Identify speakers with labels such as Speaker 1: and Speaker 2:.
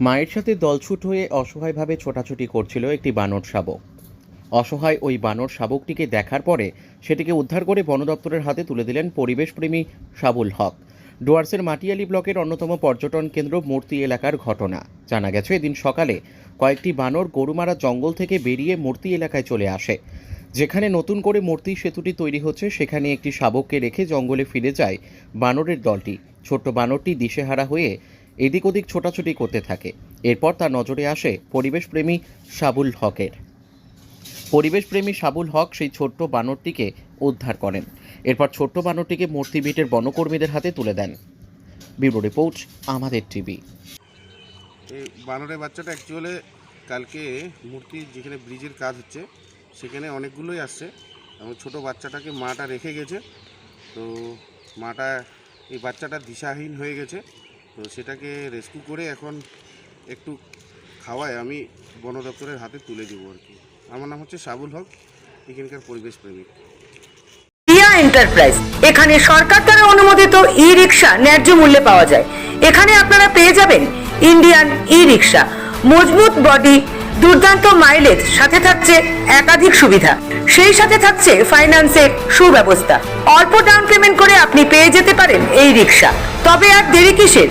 Speaker 1: মায়ের সাথে দলছুট হয়ে অসহায়ভাবে ছোটাছুটি করছিল একটি বানর শাবক। অসহায় ওই বানর শাবকটিকে দেখার পরে সেটিকে উদ্ধার করে বন দপ্তরের হাতে তুলে দিলেন পরিবেশপ্রেমী সাবুল হক। ডুয়ার্সের মাটিয়ালি ব্লকের অন্যতম পর্যটন কেন্দ্র মূর্তি এলাকার ঘটনা। জানা গেছে, এদিন সকালে কয়েকটি বানর গরুমারা জঙ্গল থেকে বেরিয়ে মূর্তি এলাকায় চলে আসে। যেখানে নতুন করে মূর্তি সেতুটি তৈরি হচ্ছে, সেখানে একটি শাবককে রেখে জঙ্গলে ফিরে যায় বানরের দলটি। ছোট্ট বানরটি দিশেহারা হয়ে এদিক ওদিক ছোটাছুটি করতে থাকে। এরপর তার নজরে আসে পরিবেশপ্রেমী সাবুল হকের। পরিবেশপ্রেমী সাবুল হক সেই ছোট্ট বানরটিকে উদ্ধার করেন। এরপর ছোট্ট বানরটিকে মূর্তি বিটের বনকর্মীদের হাতে তুলে দেন। ব্যুরো রিপোর্ট, আমাদের টিভি।
Speaker 2: এই বানরের বাচ্চাটা অ্যাকচুয়ালি কালকে মূর্তি যেখানে ব্রিজের কাজ হচ্ছে, সেখানে অনেকগুলোই আসছে। এবং ছোটো বাচ্চাটাকে মাটা রেখে গেছে। তো মাটা, এই বাচ্চাটা দিশাহীন হয়ে গেছে। তো সেটাকে রেস্কিউ করে এখন একটু খাওয়ায় আমি বন দপ্তরের হাতে তুলে দেবো আর কি। আমার নাম হচ্ছে সাবুল হক, এখানকার পরিবেশ প্রেমিক।
Speaker 3: এন্টারপ্রাইজ, এখানে সরকার দ্বারা অনুমোদিত ই রিক্সা ন্যায্য মূল্যে পাওয়া যায়। এখানে আপনারা পেয়ে যাবেন ইন্ডিয়ান ই রিক্সা মজবুত বডি, দুর্দান্ত মাইলেজ, সাথে থাকছে একাধিক সুবিধা। সেই সাথে থাকছে ফাইন্যান্সের সুব্যবস্থা। অল্প ডাউন পেমেন্ট করে আপনি পেয়ে যেতে পারেন এই রিক্সা। তবে আর দেরি কিসের?